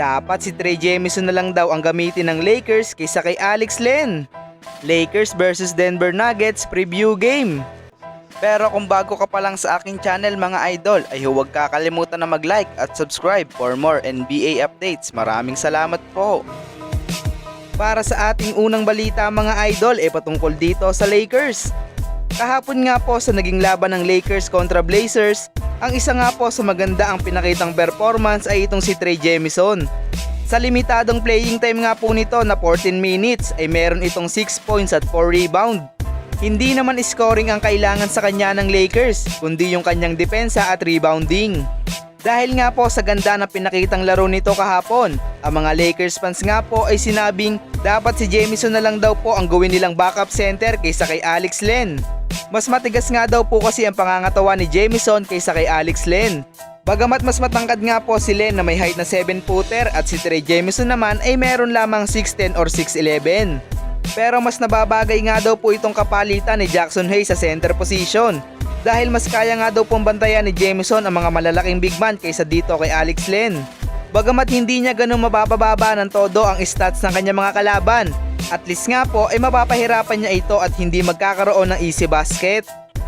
Dapat si Trey Jemison na lang daw ang gamitin ng Lakers kaysa kay Alex Len. Lakers versus Denver Nuggets preview game. Pero kung bago ka pa lang sa aking channel mga idol ay huwag kakalimutan na mag-like at subscribe for more NBA updates. Maraming salamat po. Para sa ating unang balita mga idol ay patungkol dito sa Lakers. Kahapon nga po sa naging laban ng Lakers kontra Blazers, ang isa nga po sa maganda ang pinakitang performance ay itong si Trey Jemison. Sa limitadong playing time nga po nito na 14 minutes ay meron itong 6 points at 4 rebound. Hindi naman scoring ang kailangan sa kanya ng Lakers, kundi yung kanyang depensa at rebounding. Dahil nga po sa ganda na pinakitang laro nito kahapon, ang mga Lakers fans nga po ay sinabing dapat si Jamison na lang daw po ang gawin nilang backup center kaysa kay Alex Len. Mas matigas nga daw po kasi ang pangangatawan ni Jamison kaysa kay Alex Len. Bagamat mas matangkad nga po si Len na may height na 7 footer at si Trey Jamison naman ay meron lamang 6'10 or 6'11. Pero mas nababagay nga daw po itong kapalitan ni Jackson Hayes sa center position. Dahil mas kaya nga daw pong bantayan ni Jameson ang mga malalaking big man kaysa dito kay Alex Len. Bagamat hindi niya ganun mabababa ng todo ang stats ng kanyang mga kalaban, at least nga po ay mapapahirapan niya ito at hindi magkakaroon ng easy basket.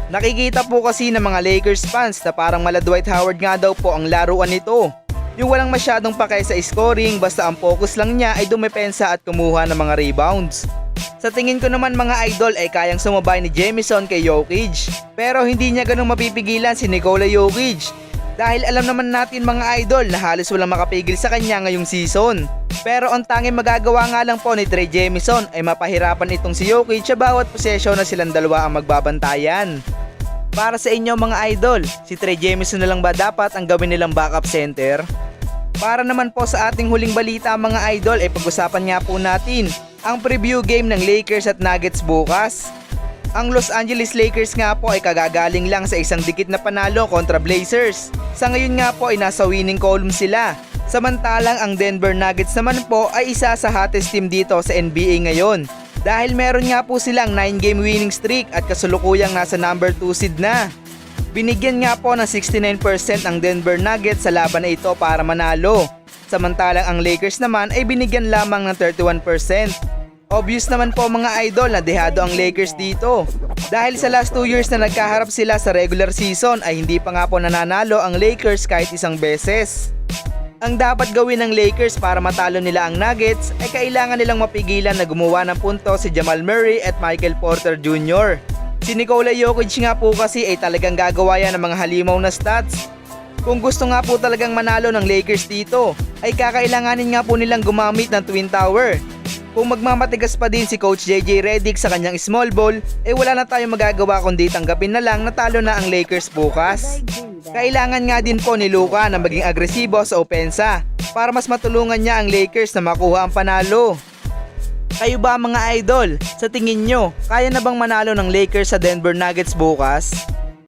Nakikita po kasi ng mga Lakers fans na parang mala Dwight Howard nga daw po ang laruan nito. Yung walang masyadong pakay sa scoring basta ang focus lang niya ay dumepensa at kumuha ng mga rebounds. Sa tingin ko naman mga idol ay kayang sumabay ni Jamison kay Jokic. Pero hindi niya ganun mapipigilan si Nikola Jokic. Dahil alam naman natin mga idol na halos walang makapigil sa kanya ngayong season. Pero ang tanging magagawa nga lang po ni Trey Jamison ay mapahirapan itong si Jokic sa bawat posesyon na silang dalawa ang magbabantayan. Para sa inyo mga idol, si Trey Jamison na lang ba dapat ang gawin nilang backup center? Para naman po sa ating huling balita mga idol ay pag-usapan nga po natin ang preview game ng Lakers at Nuggets bukas. Ang Los Angeles Lakers nga po ay kagagaling lang sa isang dikit na panalo kontra Blazers. Sa ngayon nga po ay nasa winning column sila. Samantalang ang Denver Nuggets naman po ay isa sa hottest team dito sa NBA ngayon. Dahil meron nga po silang 9 game winning streak at kasulukuyang nasa number 2 seed na. Binigyan nga po ng 69% ang Denver Nuggets sa laban na ito para manalo. Samantalang ang Lakers naman ay binigyan lamang ng 31%. Obvious naman po mga idol na dehado ang Lakers dito. Dahil sa last 2 years na nagkaharap sila sa regular season ay hindi pa nga po nananalo ang Lakers kahit isang beses. Ang dapat gawin ng Lakers para matalo nila ang Nuggets ay kailangan nilang mapigilan na gumawa ng punto si Jamal Murray at Michael Porter Jr. Si Nikola Jokic nga po kasi ay talagang gagawa yan ng mga halimaw na stats. Kung gusto nga po talagang manalo ng Lakers dito, ay kakailanganin nga po nilang gumamit ng Twin Tower. Kung magmamatigas pa din si Coach JJ Redick sa kanyang small ball, eh wala na tayong magagawa kundi tanggapin na lang na talo na ang Lakers bukas. Kailangan nga din po ni Luka na maging agresibo sa opensa para mas matulungan niya ang Lakers na makuha ang panalo. Kayo ba mga idol? Sa tingin nyo, kaya na bang manalo ng Lakers sa Denver Nuggets bukas?